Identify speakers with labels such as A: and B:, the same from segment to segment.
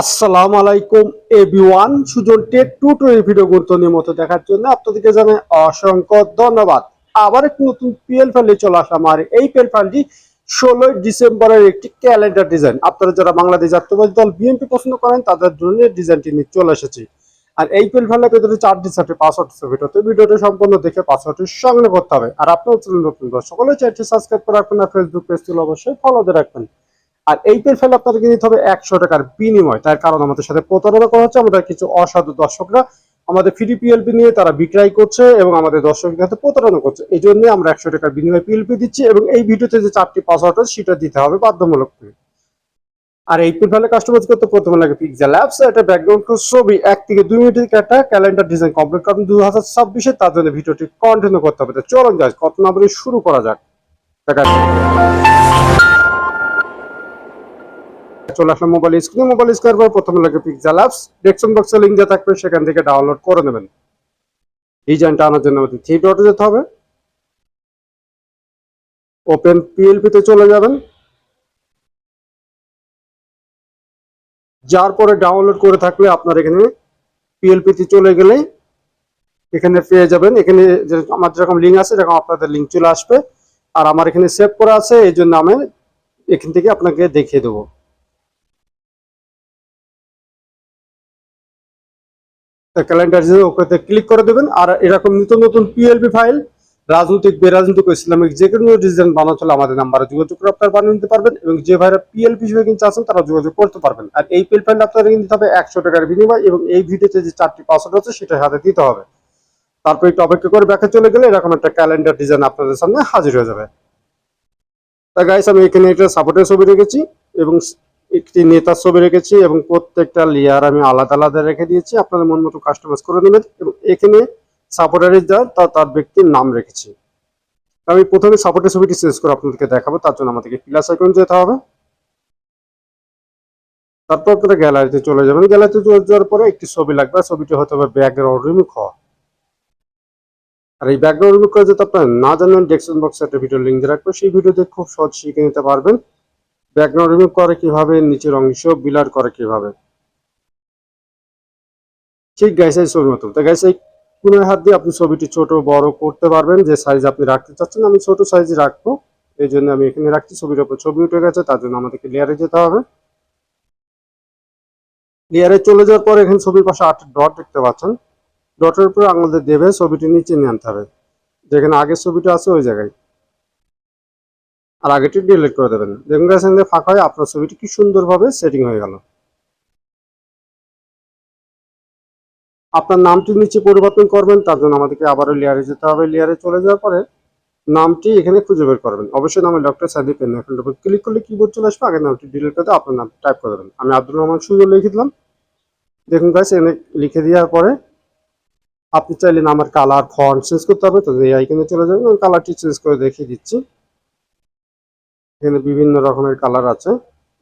A: আসসালামু আলাইকুম সুজন টেক মতো দেখার জন্য আপনাদেরকে জানাই অসংখ্য ধন্যবাদ। আবার একটি নতুন পিএল ফাইলে চলে আসলাম। আর এই পিএল ফাইলটি ষোলোই ডিসেম্বরের একটি ক্যালেন্ডার ডিজাইন আপনারা যারা বাংলাদেশ জাতীয়বাদী দল বিএনপি পছন্দ করেন, তাদের ডিজাইনটি নিয়ে চলে এসেছি। আর এই পিএল ফাইলের ভেতরে চারটি চারটি পাসওয়ার্ড ভিডিওতে ভিডিওটি সম্পূর্ণ দেখে পাসওয়ার্ডটি সংগ্রহ করতে হবে। আর আপনার নতুন সকলে চ্যানেলটি সাবস্ক্রাইব করে রাখবেন আর ফেসবুক পেজটি অবশ্যই ফলো রাখবেন। আর এই পেন ফাইল আপনাদেরকে নিতে হবে একশো টাকার বিনিময়। তার কারণ আমাদের সাথে প্রতারণা করা হচ্ছে, আমাদের কিছু অসাধু দর্শকরা আমাদের ফ্রি পিএলপি নিয়ে তারা বিক্রয় করছে এবং আমাদের দর্শকদের হাতে প্রতারণা করছে। এই জন্য আমরা একশো টাকার বিনিময়ে পিএলপি দিচ্ছি এবং এই ভিডিওতে যে চারটি পাসওয়ার্ড আছে, সেটা দিতে হবে বাধ্যমূলক আর এই পেন ফাইলে কাস্টমাইজ করতে প্রথমে লাগে পিক্সেল অ্যাপস এটা ব্যাকগ্রাউন্ড ছবি, এক থেকে দুই মিনিটের একটা ক্যালেন্ডার ডিজাইন কমপ্লিট করুন দুই হাজার ছাব্বিশে, তার জন্য ভিডিওটি কন্টিনিউ করতে হবে। চলুন যাই কত নম্বরে শুরু করা যাক। দেখা। চলে আসলাম মোবাইল স্ক্রিনে মোবাইল প্রথমে লাগে অ্যাপস ডেস্কটপ বক্সে লিঙ্ক থাকবে সেখান থেকে ডাউনলোড করে নেবেন। ডিজাইনটা আনার জন্য আমাদের থ্রি ডটে যেতে হবে। ওপেন পিএলপি তে চলে যাবেন। যার পরে ডাউনলোড করে থাকলে আপনার এখানে পিএলপি তে চলে গেলে এখানে পেয়ে যাবেন। এখানে আমার যেরকম লিঙ্ক আছে এরকম আপনাদের লিঙ্ক চলে আসবে। আর আমার এখানে সেভ করা আছে, এই জন্য আমি এখান থেকে আপনাকে দেখিয়ে দেবো। ক্যালেন্ডার যে ওকে ক্লিক করে দেবেন আর এরকম নতুন নতুন পিএলপি ফাইল রাজনৈতিক, বেরাজনৈতিক ইসলামিক যে কোনো ডিজাইন বানাতে হলে আমাদের নাম্বারে যোগাযোগ করে আপনারা বানিয়ে নিতে পারবেন এবং যে ভাইরা পিএলপি হিসেবে কিনতে আছেন তারা যোগাযোগ করতে পারবেন। আর এই পিএল ফাইল আপনারা কিনতে হবে একশো টাকার বিনিময় এবং এই ভিডিওতে যে চারটি পাসওয়ার্ড আছে সেটা হাতে দিতে হবে। তারপর একটু অপেক্ষা করে ব্যাখ্যা চলে গেলে এরকম একটা ক্যালেন্ডার ডিজাইন আপনাদের সামনে হাজির হয়ে যাবে। তা গাইস আমি এখানে একটা সাপোর্টের ছবি রেখেছি এবং একটি নেতার ছবি রেখেছি এবং প্রত্যেকটা লেয়ার আমি আলাদা আলাদা রেখে দিয়েছি। আপনাদের মন মতো কাস্টমাইজ করে নেবেন এবং এখানে সাপোর্টারের যা তা তার ব্যক্তির নাম রেখেছি। আমি প্রথমে সাপোর্টের ছবিটি চেঞ্জ করে আপনাদেরকে দেখাবো, তার জন্য আমাদেরকে প্লাস আইকন যেতে হবে। তারপর আপনারা গ্যালারিতে চলে যাবেন। গ্যালারিতে চলে যাওয়ার পরে একটি ছবি লাগবে ছবিটি হতে হবে ব্যাকগ্রাউন্ড হওয়া। আর এই ব্যাকগ্রাউন্ড রিমুভ করে যদি আপনারা না জানেন ডেস্কটপ বক্সে একটা ভিডিও লিঙ্ক দিয়ে রাখব সেই ভিডিওতে খুব সহজ শিখে নিতে পারবেন। ব্যাকগ্রাউন্ড রিমুভ করে কীভাবে, নিচের অংশ বিলার করে কীভাবে। ঠিক গাইস এই ছবির মতো। তো গাইস এই কোনো হাত দিয়ে আপনি ছবিটি ছোট, বড় করতে পারবেন, যে সাইজ আপনি রাখতে চাচ্ছেন, আমি ছোট সাইজ রাখব। এই জন্য আমি এখানে রাখছি, ছবির উপর ছবি উঠে গেছে, তার জন্য আমাদেরকে লেয়ারে যেতে হবে। লেয়ারে চলে যাওয়ার পর এখানে ছবির পাশে আট ডট দেখতে পাচ্ছেন। ডটের উপর আঙুল দিয়ে দেবে, ছবিটি নিচে নিয়ে আনতে হবে। যেখানে আগের ছবিটা আছে, ওই জায়গায়। আর আগেটি ডিলিট করে দেবেন। দেখুন গাছ ফাঁকা হয়ে আপনার ছবিটি কি সুন্দরভাবে সেটিং হয়ে গেল। আপনার নামটি নিচে পরিবর্তন করবেন, তার জন্য আমাদেরকে আবারও লেয়ারে যেতে হবে। লেয়ারে চলে যাওয়ার পরে নামটি এখানে খুঁজে বের করবেন। অবশ্যই নামে ডক্টর সাদিক পেন এখন ক্লিক করলে কিবোর্ড চলে আসবে, আগে নামটি ডিলিট করে দিয়ে আপনার নাম টাইপ করে দেবেন। আমি আব্দুল রহমান সুন্দর লিখে দিলাম। দেখুন গাছ এখানে লিখে দেওয়ার পরে আপনি চাইলে নামের কালার ফন্ট চেঞ্জ করতে হবে তো এই আইকনে চলে যাবেন। কালারটি চেঞ্জ করে দেখিয়ে দিচ্ছি। এখানে বিভিন্ন রকমের কালার আছে।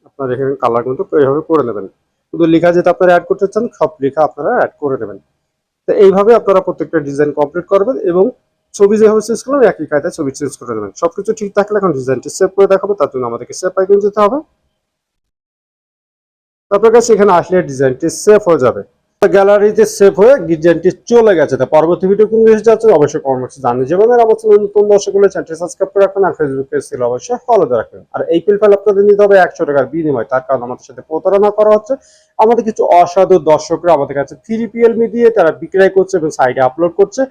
A: আপনার এখানে কালার কিন্তু এইভাবে করে নেবেন। শুধু লেখা যেটা আপনারা অ্যাড করতে চান, সব লেখা আপনারা অ্যাড করে নেবেন। তো এইভাবে আপনারা প্রত্যেকটা ডিজাইন কমপ্লিট করবেন এবং ছবি যেভাবে চেঞ্জ করবেন একই কায়দায় ছবি চেঞ্জ করে দেবেন সবকিছু ঠিক থাকলে এখন ডিজাইনটি সেভ করে দেখাবো, তার জন্য আমাদেরকে সেভ আইকন যেতে হবে। তারপর কাছে এখানে আসলে ডিজাইনটি সেভ হয়ে যাবে। গ্যালারিতে সেভ হয়ে ডিজাইনটি চলে গেছে। তা পরবর্তী ভিডিও কোন দেশে যাচ্ছে অবশ্যই কমেন্টস জানিয়ে যাবেন। আর চ্যানেল নতুন দর্শক হলে চ্যানেলটি সাবস্ক্রাইব করে রাখবেন আর ফেসবুক পেজ ছিল অবশ্যই ফলো দিয়ে রাখবেন আর এই পিল ফাইল আপনাদের নিতে হবে একশো টাকার বিনিময়। তার কারণ আমাদের সাথে প্রতারণা করা হচ্ছে। আমাদের কিছু অসাধু দর্শকরা আমাদের কাছে থ্রি পিএলমি দিয়ে তারা বিক্রয় করছে এবং সাইডে আপলোড করছে।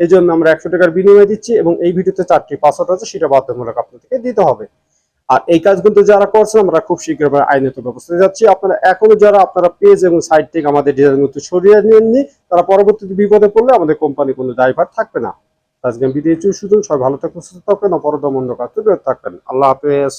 A: এই জন্য আমরা একশো টাকার বিনিময় দিচ্ছি এবং এই ভিডিওতে চারটি পাসওয়ার্ড আছে, সেটা বাধ্যতামূলক আপনাদেরকে দিতে হবে। আর এই কাজগুলো যারা করছেন, আমরা খুব শীঘ্রভাবে আইনত ব্যবস্থা যাচ্ছি। আপনারা এখনও যারা আপনারা পেজ এবং সাইট থেকে আমাদের ডিজাইনগুলো সরিয়ে নেননি, তারা পরবর্তীতে বিপদে পড়লে আমাদের কোম্পানি কোনো ড্রাইভার থাকবে না। আজকে আমি বিদায় শুধু সবাই ভালো থাকবেন, সুস্থ থাকবেন। অপরদম অন্য কাজ থাকবেন। আল্লাহ হাফেজ।